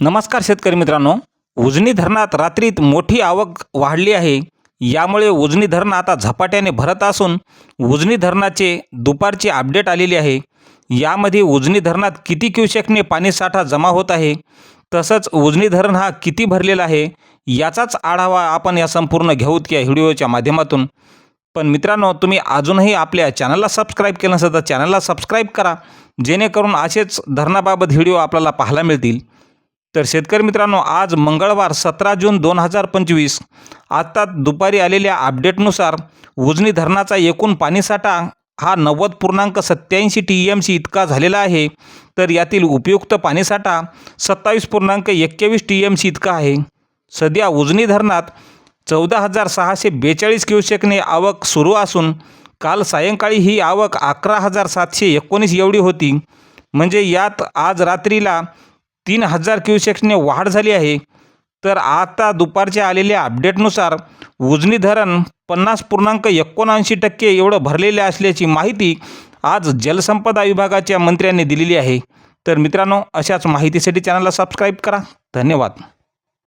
नमस्कार शेतकरी मित्रांनो. उजनी धरणात रात्रीत मोठी आवक वाढली आहे. यामुळे उजनी धरण आता झपाट्याने भरत असून उजनी धरणाचे दुपारची अपडेट आलेली आहे. यामध्ये उजनी धरणात किती क्युसेकने पाणीसाठा जमा होत आहे? तसंच उजनी धरण हा किती भरलेला आहे? याचाच आढावा आपण या संपूर्ण घेऊत या व्हिडिओच्या माध्यमातून. पण मित्रांनो तुम्ही अजूनही आपल्या चॅनलला सबस्क्राईब केलं नसेल तर चॅनलला सबस्क्राईब करा. जेणेकरून असेच धरणाबाबत व्हिडिओ आपल्याला पाहायला मिळतील. तर शेतकरी मित्रांनो आज मंगळवार सतरा जून दोन हजार पंचवीस आत्ता दुपारी आलेल्या अपडेटनुसार उजनी धरणाचा एकूण पाणीसाठा हा नव्वद पूर्णांक सत्याऐंशी टी एम सी इतका झालेला आहे. तर यातील उपयुक्त पाणीसाठा सत्तावीस पूर्णांक एक्केवीस टी एम सी इतका आहे. सध्या उजनी धरणात चौदा हजार सहाशे बेचाळीस क्युसेकने आवक सुरू असून काल सायंकाळी ही आवक अकरा हजार सातशे एकोणीस एवढी होती. म्हणजे यात आज रात्रीला तीन हजार क्युसेक्सने वाढ झाली आहे. तर आता दुपारच्या आलेल्या अपडेटनुसार उजनी धरण पन्नास पूर्णांक एकोणऐंशी टक्के एवढं भरलेले असल्याची माहिती आज जलसंपदा विभागाच्या मंत्र्यांनी दिलेली आहे. तर मित्रांनो अशाच माहितीसाठी चॅनलला सबस्क्राईब करा. धन्यवाद.